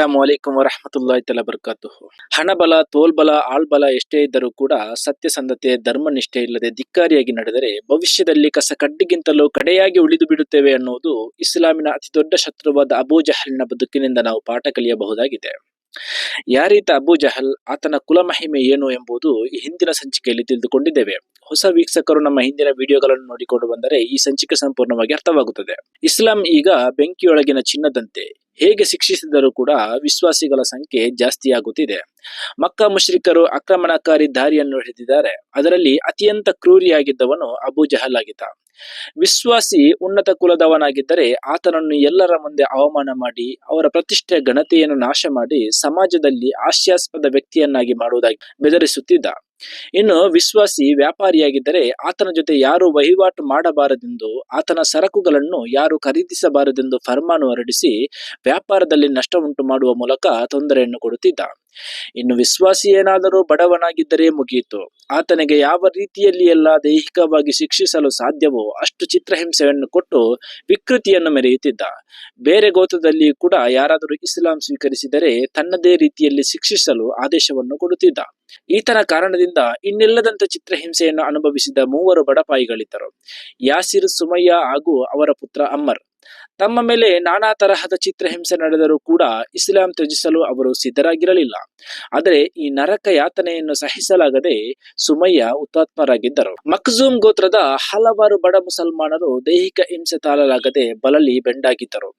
ಅಸ್ಸಲಾಮು ಅಲೈಕುಂ ವರಹಮತುಲ್ಲಾಹಿ ತಲಾ ಬರ್ಕಾತು ಹಣಬಲ ತೋಲ್ಬಲ ಆಳ್ಬಲ ಎಷ್ಟೇ ಇದ್ದರೂ ಕೂಡ ಸತ್ಯಸಂಧತೆ ಧರ್ಮನಿಷ್ಠೆ ಇಲ್ಲದೆ ಧಿಕ್ಕಾರಿಯಾಗಿ ನಡೆದರೆ ಭವಿಷ್ಯದಲ್ಲಿ ಕಸ ಕಡ್ಡಿಗಿಂತಲೂ ಕಡೆಯಾಗಿ ಉಳಿದು ಬಿಡುತ್ತೇವೆ ಅನ್ನುವುದು ಇಸ್ಲಾಮಿನ ಅತಿ ದೊಡ್ಡ ಶತ್ರುವಾದ ಅಬೂ ಜಹಲ್ನ ಬದುಕಿನಿಂದ ನಾವು ಪಾಠ ಕಲಿಯಬಹುದಾಗಿದೆ. ಯಾರೀತ ಅಬೂ ಜಹಲ್, ಆತನ ಕುಲಮಹಿಮೆ ಏನು ಎಂಬುದು ಈ ಹಿಂದಿನ ಸಂಚಿಕೆಯಲ್ಲಿ ತಿಳಿದುಕೊಂಡಿದ್ದೇವೆ. ಹೊಸ ವೀಕ್ಷಕರು ನಮ್ಮ ಹಿಂದಿನ ವಿಡಿಯೋಗಳನ್ನು ನೋಡಿಕೊಂಡು ಬಂದರೆ ಈ ಸಂಚಿಕೆ ಸಂಪೂರ್ಣವಾಗಿ ಅರ್ಥವಾಗುತ್ತದೆ. ಇಸ್ಲಾಂ ಈಗ ಬೆಂಕಿಯೊಳಗಿನ ಚಿನ್ನದಂತೆ ಹೇಗೆ ಶಿಕ್ಷಿಸಿದರೂ ಕೂಡ ವಿಶ್ವಾಸಿಗಳ ಸಂಖ್ಯೆ ಜಾಸ್ತಿಯಾಗುತ್ತಿದೆ. ಮಕ್ಕ ಮುಶ್ರಿಕರು ಆಕ್ರಮಣಕಾರಿ ದಾರಿಯನ್ನು ಹಿಡಿದಿದ್ದಾರೆ. ಅದರಲ್ಲಿ ಅತ್ಯಂತ ಕ್ರೂರಿಯಾಗಿದ್ದವನು ಅಬು ಜಹಲ್ ಆಗಿದ್ದ. ವಿಶ್ವಾಸಿ ಉನ್ನತ ಕುಲದವನಾಗಿದ್ದರೆ ಆತನನ್ನು ಎಲ್ಲರ ಮುಂದೆ ಅವಮಾನ ಮಾಡಿ, ಅವರ ಪ್ರತಿಷ್ಠೆ ಘನತೆಯನ್ನು ನಾಶ ಮಾಡಿ, ಸಮಾಜದಲ್ಲಿ ಹಾಸ್ಯಾಸ್ಪದ ವ್ಯಕ್ತಿಯನ್ನಾಗಿ ಮಾಡುವುದಾಗಿ ಬೆದರಿಸುತ್ತಿದ್ದ. ಇನ್ನು ವಿಶ್ವಾಸಿ ವ್ಯಾಪಾರಿಯಾಗಿದ್ದರೆ ಆತನ ಜೊತೆ ಯಾರು ವಹಿವಾಟು ಮಾಡಬಾರದೆಂದು, ಆತನ ಸರಕುಗಳನ್ನು ಯಾರು ಖರೀದಿಸಬಾರದೆಂದು ಫರ್ಮಾನು ಹೊರಡಿಸಿ ವ್ಯಾಪಾರದಲ್ಲಿ ನಷ್ಟ ಉಂಟು ಮಾಡುವ ಮೂಲಕ ತೊಂದರೆಯನ್ನು ಕೊಡುತ್ತಿದ್ದ. ಇನ್ನು ವಿಶ್ವಾಸಿ ಏನಾದರೂ ಬಡವನಾಗಿದ್ದರೆ ಮುಗಿಯಿತು ಆತನಿಗೆ ಯಾವ ರೀತಿಯಲ್ಲಿ ಎಲ್ಲ ದೈಹಿಕವಾಗಿ ಶಿಕ್ಷಿಸಲು ಸಾಧ್ಯವೋ ಅಷ್ಟು ಚಿತ್ರಹಿಂಸೆಯನ್ನು ಕೊಟ್ಟು ವಿಕೃತಿಯನ್ನು ಮೆರೆಯುತ್ತಿದ್ದ. ಬೇರೆ ಗೋತ್ರದಲ್ಲಿ ಕೂಡ ಯಾರಾದರೂ ಇಸ್ಲಾಂ ಸ್ವೀಕರಿಸಿದರೆ ತನ್ನದೇ ರೀತಿಯಲ್ಲಿ ಶಿಕ್ಷಿಸಲು ಆದೇಶವನ್ನು ಕೊಡುತ್ತಿದ್ದ. ಈತನ ಕಾರಣದಿಂದ ಇನ್ನಿಲ್ಲದಂತ ಚಿತ್ರಹಿಂಸೆಯನ್ನು ಅನುಭವಿಸಿದ ಮೂವರು ಬಡಪಾಯಿಗಳಿದ್ದರು ಯಾಸಿರ್, ಸುಮಯ್ಯ ಹಾಗೂ ಅವರ ಪುತ್ರ ಅಮ್ಮರ್ ತಮ್ಮ ಮೇಲೆ ನಾನಾ ತರಹದ ಚಿತ್ರಹಿಂಸೆ ನಡೆದರೂ ಕೂಡ ಇಸ್ಲಾಂ ತ್ಯಜಿಸಲು ಅವರು ಸಿದ್ಧರಾಗಿರಲಿಲ್ಲ. ಆದರೆ ಈ ನರಕ ಯಾತನೆಯನ್ನು ಸಹಿಸಲಾಗದೆ ಸುಮಯ್ಯ ಹುತಾತ್ಮರಾಗಿದ್ದರು. ಮಕ್ಜೂಮ್ ಗೋತ್ರದ ಹಲವಾರು ಬಡ ಮುಸಲ್ಮಾನರು ದೈಹಿಕ ಹಿಂಸೆ ತಾಳಲಾಗದೆ ಬಲಲಿ ಬೆಂಡಾಗಿದ್ದರು.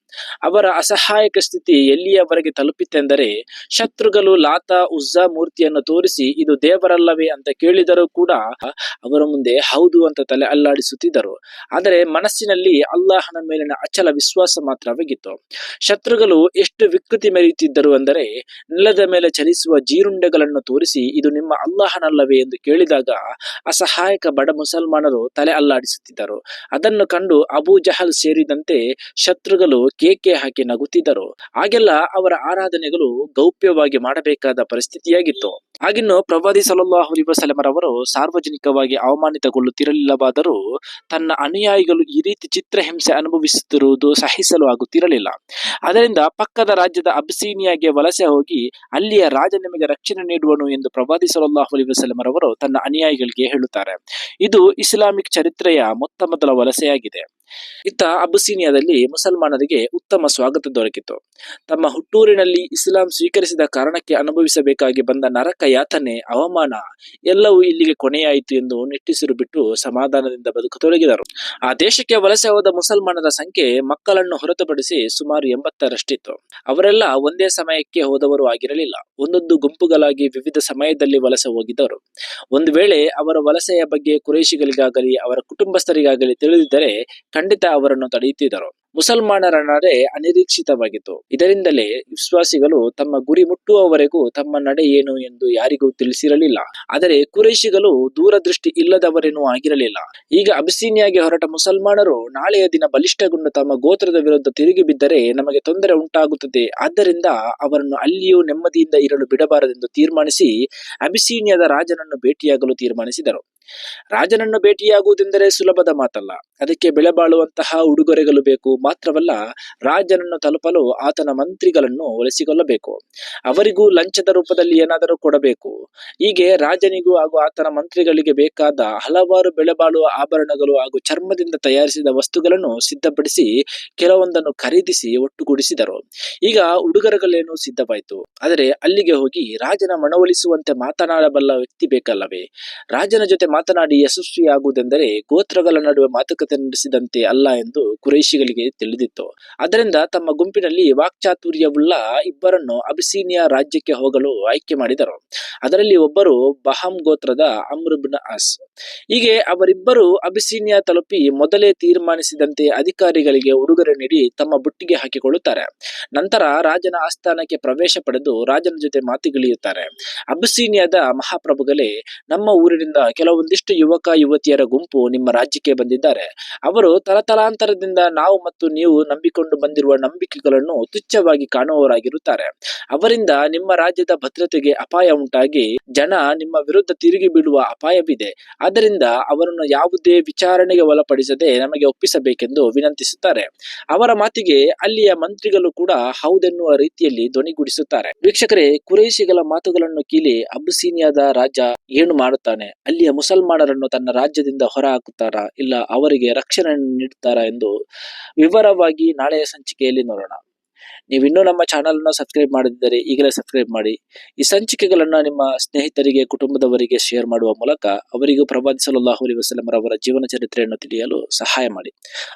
ಅವರ ಅಸಹಾಯಕ ಸ್ಥಿತಿ ಎಲ್ಲಿಯವರೆಗೆ ತಲುಪಿತೆಂದರೆ ಶತ್ರುಗಳು ಲಾತ ಉಜ್ಜಾ ಮೂರ್ತಿಯನ್ನು ತೋರಿಸಿ ಇದು ದೇವರಲ್ಲವೇ ಅಂತ ಕೇಳಿದರೂ ಕೂಡ ಅವರ ಮುಂದೆ ಹೌದು ಅಂತ ತಲೆ ಅಲ್ಲಾಡಿಸುತ್ತಿದ್ದರು. ಆದರೆ ಮನಸ್ಸಿನಲ್ಲಿ ಅಲ್ಲಾಹನ ಮೇಲಿನ ಅಚಲ ವಿಶ್ವಾಸ ಮಾತ್ರವಾಗಿತ್ತು ಶತ್ರುಗಳು ಎಷ್ಟು ವಿಕೃತಿ ಮೆರೆಯುತ್ತಿದ್ದರು ಅಂದರೆ, ನೆಲದ ಮೇಲೆ ಚಲಿಸುವ ಜೀರುಂಡೆಗಳನ್ನು ತೋರಿಸಿ ಇದು ನಿಮ್ಮ ಅಲ್ಲಾಹನಲ್ಲವೇ ಎಂದು ಕೇಳಿದಾಗ ಅಸಹಾಯಕ ಬಡ ಮುಸಲ್ಮಾನರು ತಲೆ ಅಲ್ಲಾಡಿಸುತ್ತಿದ್ದರು. ಅದನ್ನು ಕಂಡು ಅಬೂ ಜಹಲ್ ಸೇರಿದಂತೆ ಶತ್ರುಗಳು ಕೇಕೆ ಹಾಕಿ ನಗುತ್ತಿದ್ದರು. ಆಗೆಲ್ಲ ಅವರ ಆರಾಧನೆಗಳು ಗೌಪ್ಯವಾಗಿ ಮಾಡಬೇಕಾದ ಪರಿಸ್ಥಿತಿಯಾಗಿತ್ತು. ಆಗಿನ್ನು ಪ್ರವಾದಿ ಸಲಲ್ಲಾಹು ಅವರು ಸಾರ್ವಜನಿಕವಾಗಿ ಅವಮಾನಿತಗೊಳ್ಳುತ್ತಿರಲಿಲ್ಲವಾದರೂ ತನ್ನ ಅನುಯಾಯಿಗಳು ಈ ರೀತಿ ಚಿತ್ರಹಿಂಸೆ ಅನುಭವಿಸುತ್ತಿರುವುದು ಸಹಿಸಲು ಆಗುತ್ತಿರಲಿಲ್ಲ. ಅದರಿಂದ ಪಕ್ಕದ ರಾಜ್ಯದ ಅಬ್ಸೀನಿಯಾಗೆ ವಲಸೆ ಹೋಗಿ ಅಲ್ಲಿಯ ರಾಜ ನಿಮಗೆ ರಕ್ಷಣೆ ನೀಡುವನು ಎಂದು ಪ್ರವಾದಿ ಸಲಲ್ಲಾಹು ಅಲೈಹಿ ವಸಲ್ಲಮರವರು ತನ್ನ ಅನುಯಾಯಿಗಳಿಗೆ ಹೇಳುತ್ತಾರೆ. ಇದು ಇಸ್ಲಾಮಿಕ್ ಚರಿತ್ರೆಯ ಮೊತ್ತ ಮೊದಲ ವಲಸೆಯಾಗಿದೆ. ಇತ್ತ ಅಬುಸೀನಿಯಾದಲ್ಲಿ ಮುಸಲ್ಮಾನರಿಗೆ ಉತ್ತಮ ಸ್ವಾಗತ ದೊರಕಿತು. ತಮ್ಮ ಹುಟ್ಟೂರಿನಲ್ಲಿ ಇಸ್ಲಾಂ ಸ್ವೀಕರಿಸಿದ ಕಾರಣಕ್ಕೆ ಅನುಭವಿಸಬೇಕಾಗಿ ಬಂದ ನರಕ ಯಾತನೆ, ಅವಮಾನ ಎಲ್ಲವೂ ಇಲ್ಲಿಗೆ ಕೊನೆಯಾಯಿತು ಎಂದು ನಿಟ್ಟಿಸಿರು ಬಿಟ್ಟು ಸಮಾಧಾನದಿಂದ ಬದುಕತೊಡಗಿದರು. ಆ ದೇಶಕ್ಕೆ ವಲಸೆ ಹೋದ ಮುಸಲ್ಮಾನರ ಸಂಖ್ಯೆ ಮಕ್ಕಳನ್ನು ಹೊರತುಪಡಿಸಿ ಸುಮಾರು ಎಂಬತ್ತರಷ್ಟಿತ್ತು. ಅವರೆಲ್ಲ ಒಂದೇ ಸಮಯಕ್ಕೆ ಹೋದವರು ಆಗಿರಲಿಲ್ಲ. ಒಂದೊಂದು ಗುಂಪುಗಳಾಗಿ ವಿವಿಧ ಸಮಯದಲ್ಲಿ ವಲಸೆ ಹೋಗಿದ್ದರು. ಒಂದು ವೇಳೆ ಅವರ ವಲಸೆಯ ಬಗ್ಗೆ ಕುರೇಶಿಗಳಿಗಾಗಲಿ, ಅವರ ಕುಟುಂಬಸ್ಥರಿಗಾಗಲಿ ತಿಳಿದಿದ್ದರೆ ಖಂಡಿತ ಅವರನ್ನು ತಡೆಯುತ್ತಿದ್ದರು. ಮುಸಲ್ಮಾನರ ನಡೆ ಅನಿರೀಕ್ಷಿತವಾಗಿತ್ತು. ಇದರಿಂದಲೇ ವಿಶ್ವಾಸಿಗಳು ತಮ್ಮ ಗುರಿ ಮುಟ್ಟುವವರೆಗೂ ತಮ್ಮ ನಡೆ ಏನು ಎಂದು ಯಾರಿಗೂ ತಿಳಿಸಿರಲಿಲ್ಲ. ಆದರೆ ಕುರೇಶಿಗಳು ದೂರದೃಷ್ಟಿ ಇಲ್ಲದವರೇನೂ ಆಗಿರಲಿಲ್ಲ. ಈಗ ಅಬಿಸೀನಿಯಾಗೆ ಹೊರಟ ಮುಸಲ್ಮಾನರು ನಾಳೆಯ ದಿನ ಬಲಿಷ್ಠಗೊಂಡು ತಮ್ಮ ಗೋತ್ರದ ವಿರುದ್ಧ ತಿರುಗಿ ಬಿದ್ದರೆ ನಮಗೆ ತೊಂದರೆ ಉಂಟಾಗುತ್ತದೆ. ಆದ್ದರಿಂದ ಅವರನ್ನು ಅಲ್ಲಿಯೂ ನೆಮ್ಮದಿಯಿಂದ ಇರಲು ಬಿಡಬಾರದೆಂದು ತೀರ್ಮಾನಿಸಿ ಅಬಿಸೀನಿಯಾದ ರಾಜನನ್ನು ಭೇಟಿಯಾಗಲು ತೀರ್ಮಾನಿಸಿದರು. ರಾಜನನ್ನು ಭೇಟಿಯಾಗುವುದೆಂದರೆ ಸುಲಭದ ಮಾತಲ್ಲ. ಅದಕ್ಕೆ ಬೆಲೆ ಬಾಳುವಂತಹ ಉಡುಗೊರೆಗಳು ಬೇಕು. ಮಾತ್ರವಲ್ಲ, ರಾಜನನ್ನು ತಲುಪಲು ಆತನ ಮಂತ್ರಿಗಳನ್ನು ಒಲಿಸಿಕೊಳ್ಳಬೇಕು. ಅವರಿಗೂ ಲಂಚದ ರೂಪದಲ್ಲಿ ಏನಾದರೂ ಕೊಡಬೇಕು. ಹೀಗೆ ರಾಜನಿಗೂ ಹಾಗೂ ಆತನ ಮಂತ್ರಿಗಳಿಗೆ ಬೇಕಾದ ಹಲವಾರು ಬೆಲೆ ಬಾಳುವ ಆಭರಣಗಳು ಹಾಗೂ ಚರ್ಮದಿಂದ ತಯಾರಿಸಿದ ವಸ್ತುಗಳನ್ನು ಸಿದ್ಧಪಡಿಸಿ ಕೆಲವೊಂದನ್ನು ಖರೀದಿಸಿ ಒಟ್ಟುಗೂಡಿಸಿದರು. ಈಗ ಉಡುಗೊರೆಗಳೇನು ಸಿದ್ಧವಾಯಿತು. ಆದರೆ ಅಲ್ಲಿಗೆ ಹೋಗಿ ರಾಜನ ಮನವೊಲಿಸುವಂತೆ ಮಾತನಾಡಬಲ್ಲ ವ್ಯಕ್ತಿ ಬೇಕಲ್ಲವೇ? ರಾಜನ ಜೊತೆ ಮಾತನಾಡಿ ಯಶಸ್ವಿಯಾಗುವುದೆಂದರೆ ಗೋತ್ರಗಳ ನಡುವೆ ಮಾತುಕತೆ ನಡೆಸಿದಂತೆ ಅಲ್ಲ ಎಂದು ಕುರೈಶಿಗಳಿಗೆ ತಿಳಿದಿತ್ತು. ಅದರಿಂದ ತಮ್ಮ ಗುಂಪಿನಲ್ಲಿ ವಾಕ್ಚಾತುರ್ಯವುಳ್ಳ ಇಬ್ಬರನ್ನು ಅಬಿಸೀನಿಯಾ ರಾಜ್ಯಕ್ಕೆ ಹೋಗಲು ಆಯ್ಕೆ ಮಾಡಿದರು. ಅದರಲ್ಲಿ ಒಬ್ಬರು ಬಹಮ್ ಗೋತ್ರದ ಅಮ್ರುಬ್ನ ಅಸ್. ಹೀಗೆ ಅವರಿಬ್ಬರು ಅಬಿಸೀನಿಯಾ ತಲುಪಿ ಮೊದಲೇ ತೀರ್ಮಾನಿಸಿದಂತೆ ಅಧಿಕಾರಿಗಳಿಗೆ ಉಡುಗೊರೆ ನೀಡಿ ತಮ್ಮ ಬುಟ್ಟಿಗೆ ಹಾಕಿಕೊಳ್ಳುತ್ತಾರೆ. ನಂತರ ರಾಜನ ಆಸ್ಥಾನಕ್ಕೆ ಪ್ರವೇಶ ಪಡೆದು ರಾಜನ ಜೊತೆ ಮಾತುಗಿಳಿಯುತ್ತಾರೆ. ಅಬಿಸೀನಿಯಾದ ಮಹಾಪ್ರಭುಗಳೇ, ನಮ್ಮ ಊರಿನಿಂದ ಕೆಲವು ಒಂದಿಷ್ಟು ಯುವಕ, ಯುವತಿಯರ ಗುಂಪು ನಿಮ್ಮ ರಾಜ್ಯಕ್ಕೆ ಬಂದಿದ್ದಾರೆ. ಅವರು ತಲತಲಾಂತರದಿಂದ ನಾವು ಮತ್ತು ನೀವು ನಂಬಿಕೊಂಡು ಬಂದಿರುವ ನಂಬಿಕೆಗಳನ್ನು ತುಚ್ಛವಾಗಿ ಕಾಣುವವರಾಗಿರುತ್ತಾರೆ. ಅವರಿಂದ ನಿಮ್ಮ ರಾಜ್ಯದ ಭದ್ರತೆಗೆ ಅಪಾಯ ಉಂಟಾಗಿ ಜನ ನಿಮ್ಮ ವಿರುದ್ಧ ತಿರುಗಿ ಬೀಳುವ ಅಪಾಯವಿದೆ. ಆದ್ದರಿಂದ ಅವರನ್ನು ಯಾವುದೇ ವಿಚಾರಣೆಗೆ ಒಳಪಡಿಸದೆ ನಮಗೆ ಒಪ್ಪಿಸಬೇಕೆಂದು ವಿನಂತಿಸುತ್ತಾರೆ. ಅವರ ಮಾತಿಗೆ ಅಲ್ಲಿಯ ಮಂತ್ರಿಗಳು ಕೂಡ ಹೌದೆನ್ನುವ ರೀತಿಯಲ್ಲಿ ಧ್ವನಿಗೂಡಿಸುತ್ತಾರೆ. ವೀಕ್ಷಕರೇ, ಕುರೇಶಿಗಳ ಮಾತುಗಳನ್ನು ಕೀಲಿ ಅಬ್ಸೀನಿಯಾದ ರಾಜ ಏನು ಮಾಡುತ್ತಾನೆ? ಅಲ್ಲಿಯ ಮುಸಲ್ಮಾನರನ್ನು ತನ್ನ ರಾಜ್ಯದಿಂದ ಹೊರ ಹಾಕುತ್ತಾರಾ ಇಲ್ಲ, ಅವರಿಗೆ ರಕ್ಷಣೆ ನೀಡುತ್ತಾರಾ ಎಂದು ವಿವರವಾಗಿ ನಾಳೆಯ ಸಂಚಿಕೆಯಲ್ಲಿ ನೋಡೋಣ. ನೀವು ಇನ್ನೂ ನಮ್ಮ ಚಾನಲ್ ಅನ್ನು ಸಬ್ಸ್ಕ್ರೈಬ್ ಮಾಡದಿದ್ದರೆ ಈಗಲೇ ಸಬ್ಸ್ಕ್ರೈಬ್ ಮಾಡಿ. ಈ ಸಂಚಿಕೆಗಳನ್ನ ನಿಮ್ಮ ಸ್ನೇಹಿತರಿಗೆ, ಕುಟುಂಬದವರಿಗೆ ಶೇರ್ ಮಾಡುವ ಮೂಲಕ ಅವರಿಗೂ ಪ್ರವಾದಿ ಸಲ್ಲಲ್ಲಾಹು ಅಲೈಹಿ ವಸಲ್ಲಂ ಅವರ ಜೀವನ ಚರಿತ್ರೆಯನ್ನು ತಿಳಿಯಲು ಸಹಾಯ ಮಾಡಿ.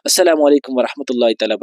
ಅಸ್ಸಲಾಮು ಅಲೈಕುಂ ವರಹಮತುಲ್ಲಾಹಿ ತಆಲಾ